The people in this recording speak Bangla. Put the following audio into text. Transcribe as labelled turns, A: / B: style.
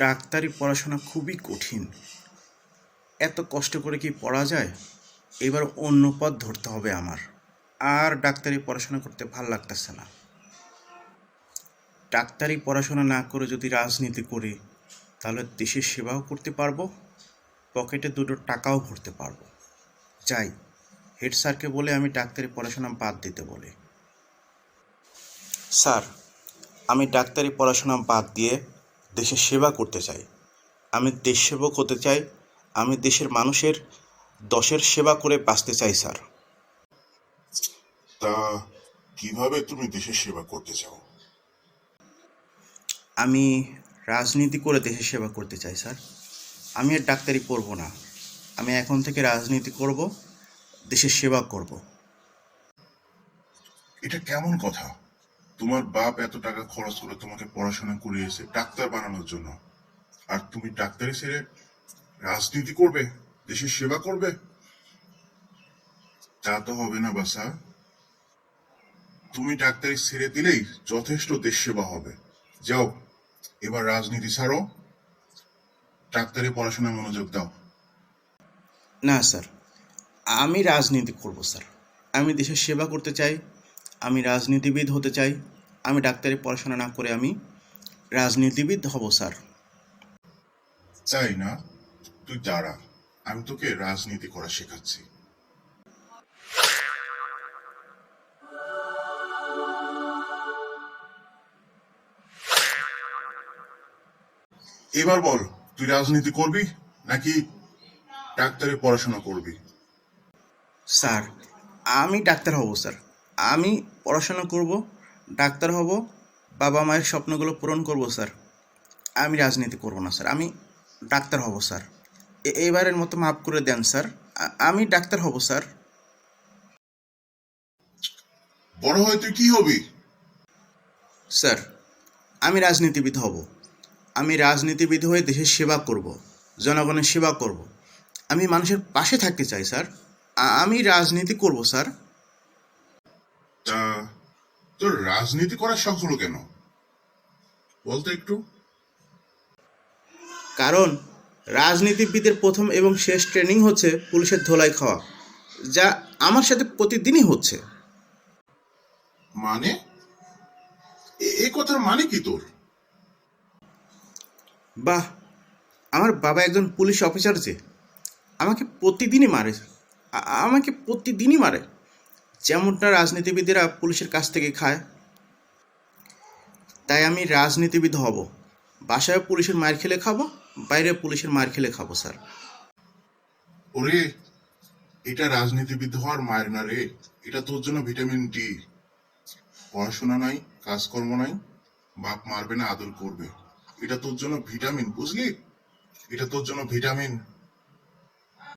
A: ডাক্তারি পড়াশোনা খুবই কঠিন। এত কষ্ট করে কি পড়া যায়? এবার অন্য পথ ধরতে হবে আমার। আর ডাক্তারি পড়াশোনা করতে ভালো লাগতেছে না। ডাক্তারি পড়াশোনা না করে যদি রাজনীতি করি, তাহলে দেশের সেবাও করতে পারব, পকেটে দুটো টাকাও ভরতে পারব। যাই, হেড স্যারকে বলে আমি ডাক্তারি পড়াশোনা বাদ দিতে বলি। স্যার, আমি ডাক্তারি পড়াশোনা বাদ দিয়ে দেশের সেবা করতে চাই। আমি দেশ সেবক হতে চাই আমি দেশের মানুষের দশের সেবা করে বাঁচতে চাই স্যার।
B: তা কীভাবে তুমি দেশের সেবা করতে চাও?
A: আমি রাজনীতি করে দেশের সেবা করতে চাই স্যার। আমি আর ডাক্তারি করব না। আমি এখন থেকে রাজনীতি করব দেশের সেবা করব।
B: এটা কেমন কথা? তোমার বাপ এত টাকা খরচ করে তোমাকে পড়াশোনা করিয়েছে, ডাক্তার বানানোর জন্য। আর তুমি ডাক্তারি ছেড়ে রাজনীতি করবে, দেশের সেবা করবে? তা তো হবে না বাসা তুমি ডাক্তারি ছেড়ে দিলেই যথেষ্ট দেশ সেবা হবে। যাও, এবার রাজনীতি ছাড়ো। ডাক্তারি পড়াশোনায় মনোযোগ দাও।
A: না স্যার, আমি রাজনীতি করব স্যার। আমি দেশের সেবা করতে চাই, আমি রাজনীতিবিদ হতে চাই। আমি ডাক্তারি পড়াশোনা না করে আমি রাজনীতিবিদ হব স্যার।
B: চাই না তুই দাঁড়া। আমি তোকে রাজনীতি করা শেখাচ্ছি। এবার বল তুই রাজনীতি করবি নাকি ডাক্তারের পড়াশোনা করবি?
A: স্যার আমি ডাক্তার হব স্যার। আমি পড়াশোনা করব ডাক্তার হব বাবা মায়ের স্বপ্নগুলো পূরণ করব স্যার। আমি রাজনীতি করব না স্যার। আমি ডাক্তার হব স্যার। এবারের মতো মাফ করে দেন স্যার। আমি ডাক্তার হব স্যার।
B: বড় হয়ে তুই কি হবি?
A: স্যার আমি রাজনীতিবিদ হব। আমি রাজনীতিবিদ হয়ে দেশের সেবা করব জনগণের সেবা করব। আমি মানুষের পাশে থাকতে চাই স্যার। আমি রাজনীতি করব স্যার।
B: তোর রাজনীতি করার শখ হলো কেন? বলতো একটু।
A: কারণ রাজনীতিবিদের প্রথম এবং শেষ ট্রেনিং হচ্ছে পুলিশের ধোলাই খাওয়া যা আমার সাথে প্রতিদিনই হচ্ছে।
B: মানে? এ- এই কথার মানে কি তোর?
A: বাহ আমার বাবা একজন পুলিশ অফিসার যে আমাকে প্রতিদিনই মারে। আমাকে প্রতিদিনই মারে। যেমনটা রাজনীতিবিদেরা পুলিশের কাছ থেকে খায়, তাই আমি রাজনীতিবিদ হব। বাসায় পুলিশের মার খেলে খাব, বাইরে পুলিশের মার খেলে খাব, স্যার।
B: ওরে, এটা রাজনীতিবিদ হওয়ার মায়ের না রে। এটা তোর জন্য ভিটামিন ডি। পড়াশোনা নাই, কাজকর্ম নাই, বাপ মারবে না, আদর করবে। এটা তোর জন্য ভিটামিন, বুঝলি? এটা তোর জন্য ভিটামিন।